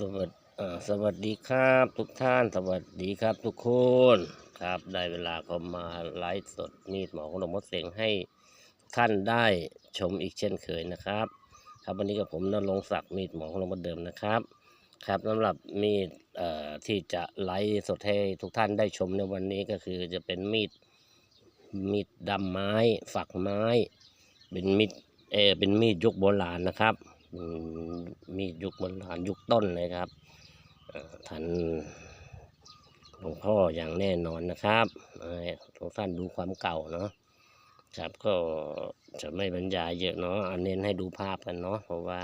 สวัสดีสวัสดีครับทุกท่านสวัสดีครับทุกคนครับ ได้เวลาก็มาไลฟ์สดมีดหมอของหลวงพ่อเสงให้ท่านได้ชมอีกเช่นเคยนะครับ ครับวันนี้กับผมนรงศักดิ์มีดหมอของหลวงพ่อเดิมนะครับ ครับสำหรับมีดเอ่อที่จะไลฟ์สดให้ทุกท่านได้ชมในวันนี้ก็คือจะเป็นมีดมีดดำไม้ ฝักไม้ เป็นมีดเออเป็นมีดยุคโบราณนะครับ มีดยุคโบราณยุคต้นเลยครับท่านหลวงพ่ออย่างแน่นอนนะครับเอ่อทุกท่านดูความเก่าเนาะครับก็จะไม่บรรยายเยอะเนาะเอเน้นให้ดูภาพกันเนาะเพราะว่า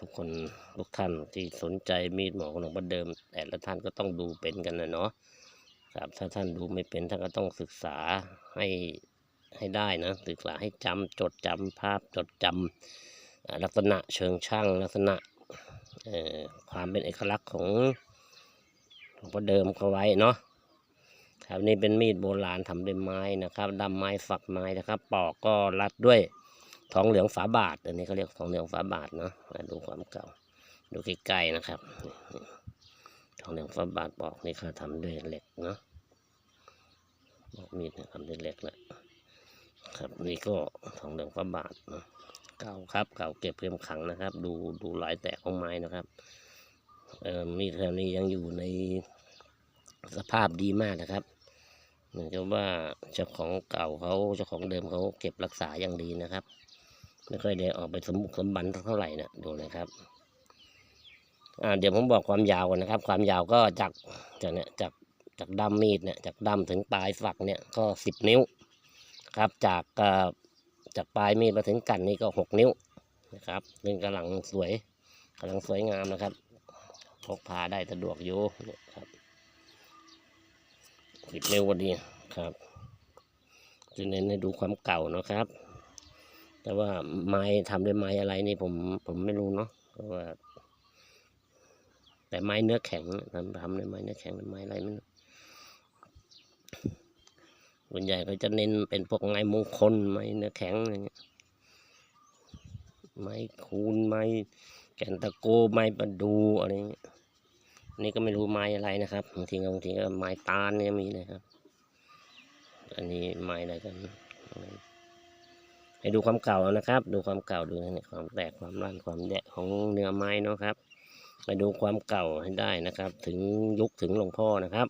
ทุกคนทุกท่านที่สนใจมีดหมอของหลวงพ่อเดิม แต่ละท่านก็ต้องดูเป็นกันนะเนาะครับถ้าท่านดูไม่เป็นท่านก็ต้องศึกษาให้ให้ได้นะศึกษาให้จำจดจำภาพจดจำอ่า ลักษณะเชิงช่างลักษณะความเป็นเอกลักษณ์ของหลวงพ่อเดิมเขาไว้เนาะครับนี่เป็นมีดโบราณทำด้วยไม้นะครับดำไม้ฝักไม้นะครับปอกก็รัดด้วยทองเหลืองฝาบาท อันนี้เขาเรียกทองเหลืองฝาบาทเนาะมาดูความเก่า ดูใกล้ๆนะครับ ทองเหลืองฝาบาทปอกนี่เขาทำด้วยเหล็กเนาะบอกมีดเนี่ยทำด้วยเหล็กแหละครับนี่ก็ทองเหลืองพระบาทเนอะ เก่าครับ เก่าเก็บเก็บขังนะครับ ดูดูลายแตกของไม้นะครับ เอ่อมีดแถวนี้ยังอยู่ในสภาพดีมากนะครับ เหมือนกับว่าเจ้าของเก่าเขาเจ้าของเดิมเขาเก็บรักษาอย่างดีนะครับ ไม่ค่อยได้ออกไปสมบุกสมบันเท่าไหร่นะดูนะครับอ่าเดี๋ยวผมบอกความยาวกันนะครับ ความยาวก็จากจากเนี่ยจากจากด้ามมีดเนี่ยจากด้ามถึงปลายฝักเนี่ยก็สิบนิ้วครับ จากอ่อ จากปลายมีดมาถึงกันนี่ก็หกนิ้วนะครับเป็นกำลังสวยกำลังสวยงามนะครับพกพาได้สะดวกอยู่นี่ครับสิบนิ้วพอดีครับจะเน้นให้ดูความเก่านะครับ แต่ว่าไม้ทำด้วยไม้อะไรนี่ผมผมไม่รู้เนาะเพราะว่า แต่ไม้เนื้อแข็งทำทำด้วยไม้เนื้อแข็งเป็นไม้อะไรไม่รู้ ส่วนใหญ่เขาจะเน้นเป็นพวกไม้มงคลไม้เนื้อแข็งอะไรเงี้ยไม้คูนไม้แกนตะโกไม้ประดูอะไรเงี้ยนี่ก็ไม่รู้ไม้อะไรนะครับบางทีก็บางทีก็ไม้ตาลเนี่ยมีนะครับอันนี้ไม้อะไรกันให้ดูความเก่านะครับ ดูความเก่าดูนี่ความแตกความร่านความแดะของเนื้อไม้เนาะครับมาดูความเก่าให้ได้นะครับ ถึงยุคถึงหลวงพ่อนะครับ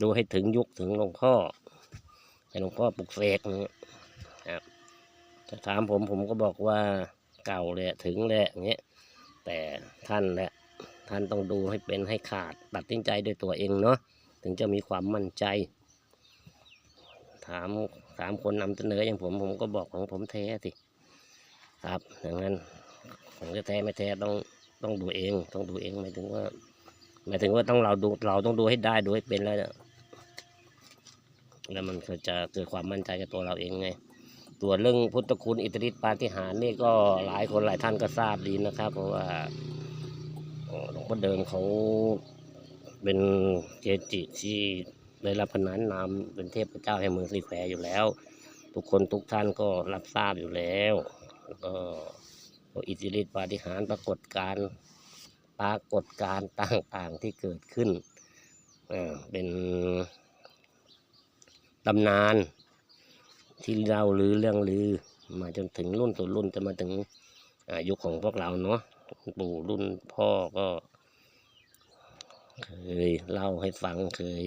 ดูให้ถึงยุคถึงหลวงพ่อ ให้หลวงพ่อปลุกเสกอย่างเงี้ยครับถ้าถามผมผมก็บอกว่าเก่าเลยถึงแหละอย่างเงี้ยแต่ท่านแหละท่านต้องดูให้เป็นให้ขาดตัดสินใจด้วยตัวเองเนาะถึงจะมีความมั่นใจ ถามถามคนนำเสนออย่างผมผมก็บอกของผมแท้สิครับอย่างนั้นของจะแท้ไม่แท้ต้องต้องดูเอง ต้องดูเองหมายถึงว่าหมายถึงว่าต้องเราดูเราต้องดูให้ได้ดูให้เป็นแล้วเนี่ย แล้วมันจะเกิดความมั่นใจกับตัวเราเองไงตัวเรื่องพุทธคุณอิทธิฤทธิปาฏิหาริย์นี่ก็หลายคนหลายท่านก็ทราบดีนะครับ เพราะว่าหลวงพ่อเดิมเขาเป็นเกจิที่ได้รับพนานนามเป็นเทพเจ้าแห่งเมืองสีแควอยู่แล้ว ทุกคนทุกท่านก็รับทราบอยู่แล้วแล้วก็อิทธิฤทธิปาฏิหาริย์ปรากฏการปรากฏการต่างๆที่เกิดขึ้นเป็น ตำนาน ที่เล่าลือเรื่องลือ มาจนถึงรุ่นสู่รุ่นจะมาถึงอายุคของพวกเราเนาะปู่รุ่นพ่อก็ เคยเล่าให้ฟังเคย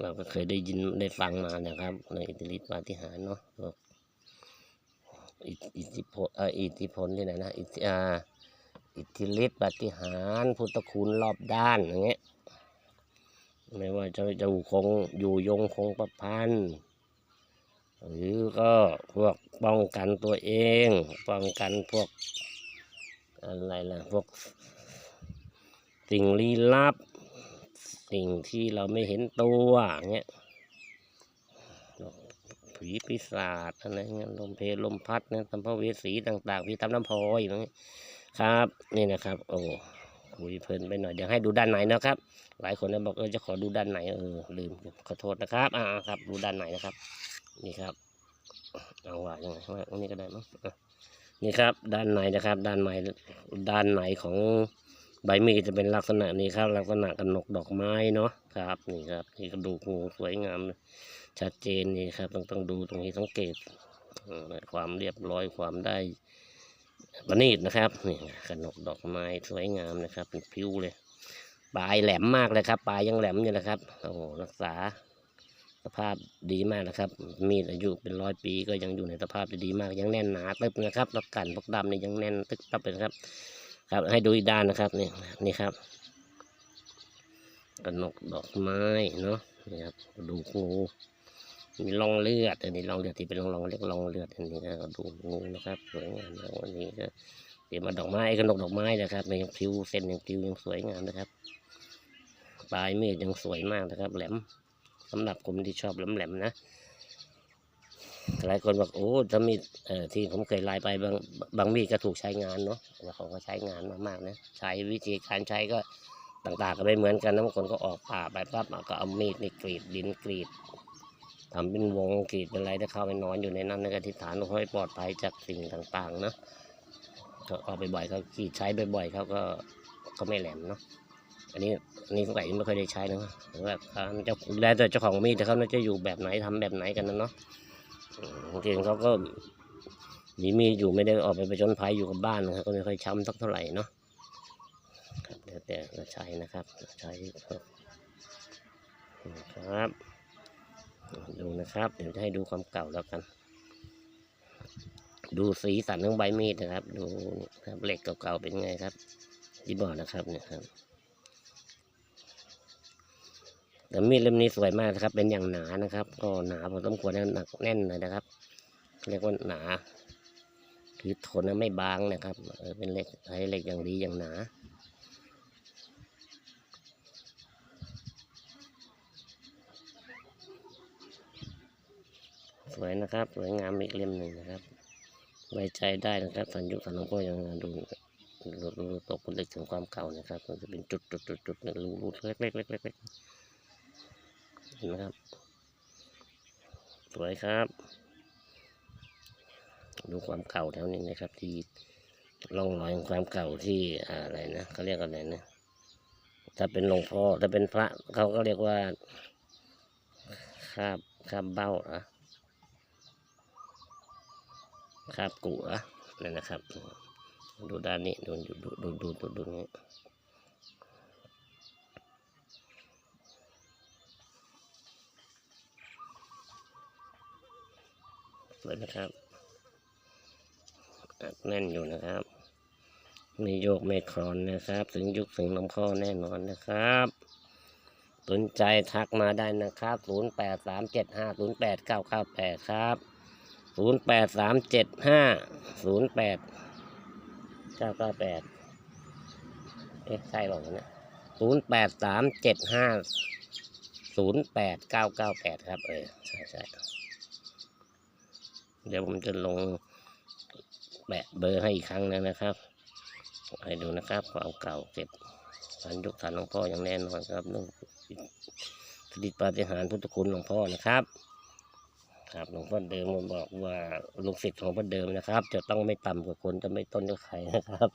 เราก็เคยได้ยินได้ฟังมานะครับในอิทธิฤทธิปาฏิหาริย์เนาะอิทอิทธิพลอ่ออิทธิพลที่ไหนนะอิทธิอิทธิฤทธิปาฏิหาริย์พุทธคุณรอบด้านอย่างเงี้ย ไม่ว่าจะจะอยู่คงอยู่ยงคงประพันธ์หรือก็พวกป้องกันตัวเอง ป้องกันพวกอะไรล่ะพวกสิ่งลี้ลับ สิ่งที่เราไม่เห็นตัวเงี้ยผีปีศาจอะไรเงี้ยลมเพลลมพัดเนี่ยสัมภเวสีต่าง ๆ พี่ทำน้ำพลอยอย่างเงี้ยครับ นี่นะครับ โอ้ คุยเพลินไปหน่อยเดี๋ยวให้ดูด้านในนะครับ หลายคนนะบอกเออจะขอดูด้านไหนเออลืมขอโทษนะครับอ่าครับ ดูด้านไหนนะครับ นี่ครับเอาว่ายังไงว่าตรงนี้ก็ได้มั้งนี่ครับ ด้านในนะครับ ด้านในด้านในของใบมีจะเป็นลักษณะนี้ครับ ลักษณะกระหนกดอกไม้เนาะครับ นี่ครับนี่กระดูกงูสวยงามชัดเจนนี่ครับ ต้องต้องดูตรงนี้สังเกตความเรียบร้อยความได้ ประณีตนะครับนี่กระหนกดอกไม้สวยงามนะครับเป็นผิวเลยปลายแหลมมากเลยครับปลายยังแหลมอยู่นะครับโอ้โหรักษาสภาพดีมากนะครับ มีดอายุเป็นร้อยปีก็ยังอยู่ในสภาพดีมากยังแน่นหนาตึบนะครับรับกันพวกดำนี่ยังแน่นตึกตับเลยครับ ครับให้ดูอีกด้านนะครับนี่นี่ครับกระนกดอกไม้เนาะนี่ครับดูงู มีร่องเลือดอันนี้ร่องเลือดที่เป็นร่องรองเรียกร่องเลือดอันนี้ก็ดูงูนะครับสวยงามวันนี้ก็เดี๋ยวมาดอกไม้กระหนกดอกไม้นะครับยังผิวเส้นยังผิวยังสวยงามนะครับ ปลายมีดยังสวยมากนะครับ แหลมสำหรับคนที่ชอบแหลมๆนะหลายคนบอกโอ้ถ้ามีดเอ่อที่ผมเคยไล่ไปบางบางมีดก็ถูกใช้งานเนาะแล้วเขาก็ใช้งานมากๆนะใช้วิธีการใช้ก็ต่างๆก็ไม่เหมือนกันนะบางคนก็ออกป่าไปปั๊บอะก็เอามีดนี่กรีดดินกรีด ทำเป็นวงกรีดเป็นอะไรถ้าเข้าไปนอนอยู่ในนั้นนะก็ทิฏฐานว่าให้ปลอดภัยจากสิ่งต่างๆนะก็ออกไปบ่อยเขากรีดใช้บ่อยๆเขาก็ก็ไม่แหลมเนาะอันนี้อันนี้สงสัยไม่เคยได้ใช้นะหรือว่าการเจ้าแล้วแต่เจ้าของมีดแต่เขาน่าจะอยู่แบบไหนทำแบบไหนกันนะเนาะบางทีเขาก็มีมีดอยู่ไม่ได้ออกไปไปจนภัยอยู่กับบ้านนะครับก็ไม่ค่อยช้ำสักเท่าไหร่เนาะครับแล้วแต่เราใช้นะครับใช้ครับครับ ดูนะครับ เดี๋ยวจะให้ดูความเก่าแล้วกัน ดูสีสันของใบมีดนะครับ ดูครับเหล็กเก่าๆเป็นไงครับที่บอกนะครับเนี่ยครับแต่มีดเล่มนี้สวยมากนะครับ เป็นอย่างหนานะครับ ก็หนาพอสมควรนะหนักแน่นเลยนะครับ เรียกว่าหนา คือทนนะไม่บางนะครับเออเป็นเหล็กใช้เหล็กอย่างดีอย่างหนา สวยนะครับ สวยงามอีกเล่มหนึ่งนะครับ ไว้ใจได้นะครับสัญญุสันหลวงพ่อยังดูดูดูตกผลึกถึงความเก่านะครับ มันจะเป็นจุดจุดจุดจุดเนี่ยรูรูเล็กเล็กเล็กเล็กเล็กเห็นไหมครับ สวยครับ ดูความเก่าแถวนี้นะครับ ที่ร่องรอยของความเก่าที่อะไรนะเขาเรียกอะไรนะถ้าเป็นหลวงพ่อถ้าเป็นพระเขาก็เรียกว่าคาบคาบเบ้าอะ คาบกุเหรอะนั่นนะครับ ดูด้านนี้ดูดูดูดูดูดูนี้สวยนะครับแน่นอยู่นะครับมีโยกไม่คลอนนะครับ ถึงยุคถึงลำข้อแน่นอนนะครับสนใจทักมาได้นะครับ 0 8 3 7 5 0 8 9 9 8ครับ0 8 3 7 5 0 8 9 9 8เก้าเก้าแปดเอ๊ะใช่หรอเนี่ย0 8 3 7 5 0 8 9 9 8ครับ เออใช่ใช่เดี๋ยวผมจะลงแปะเบอร์ให้อีกครั้งนึงนะครับให้ดูนะครับความเก่าเก็บทันยุคทันหลวงพ่ออย่างแน่นอนครับเรื่องสถิตปาฏิหาริย์พุทธคุณหลวงพ่อนะครับ ครับหลวงพ่อเดิมบอกว่าลูกศิษย์ของพ่อเดิมนะครับ จะต้องไม่ต่ำกว่าคนจะไม่ต้นกว่าใครนะครับ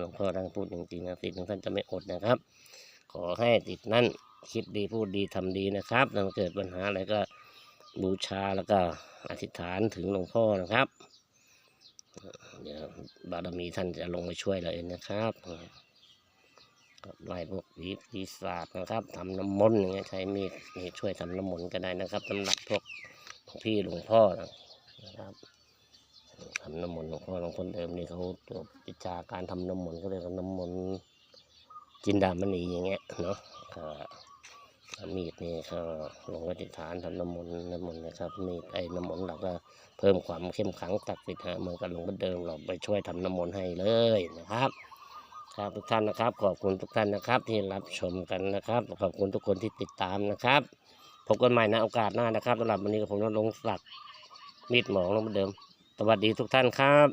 หลวงพ่อท่านพูดจริงๆนะศิษย์ของท่านจะไม่อดนะครับ ขอให้ติดนั่นคิดดีพูดดีทำดีนะครับถ้าเกิดปัญหาอะไรก็บูชาแล้วก็อธิษฐานถึงหลวงพ่อนะครับเดี๋ยวบารมีท่านจะลงมาช่วยเราเองนะครับกับไล่พวกผีปีศาจนะครับทำน้ำมนต์อย่างเงี้ยใช้มีดช่วยทำน้ำมนต์ก็ได้นะครับสำหรับพวก พี่หลวงพ่อนะครับทำน้ำมนต์หลวงพ่อหลวงพ่อเดิมนี่เขาตัววิชาการทำน้ำมนต์ก็เรียกว่าน้ำมนต์จินดามณีอย่างเงี้ยเนาะมีดนี่เขาลงอธิษฐานทำน้ำมนต์น้ำมนต์นะครับมีดไอ้น้ำมนต์เราก็เพิ่มความเข้มขลังศักดิ์สิทธิ์ฮะเหมือนกับหลวงพ่อเดิมเราไปช่วยทำน้ำมนต์ให้เลยนะครับครับทุกท่านนะครับ ขอบคุณทุกท่านนะครับที่รับชมกันนะครับ ขอบคุณทุกคนที่ติดตามนะครับ พบกันใหม่ในโอกาสหน้านะครับสำหรับวันนี้กับผมนรงค์ศักดิ์มีดหมองหลวงพ่อเดิม สวัสดีทุกท่านครับ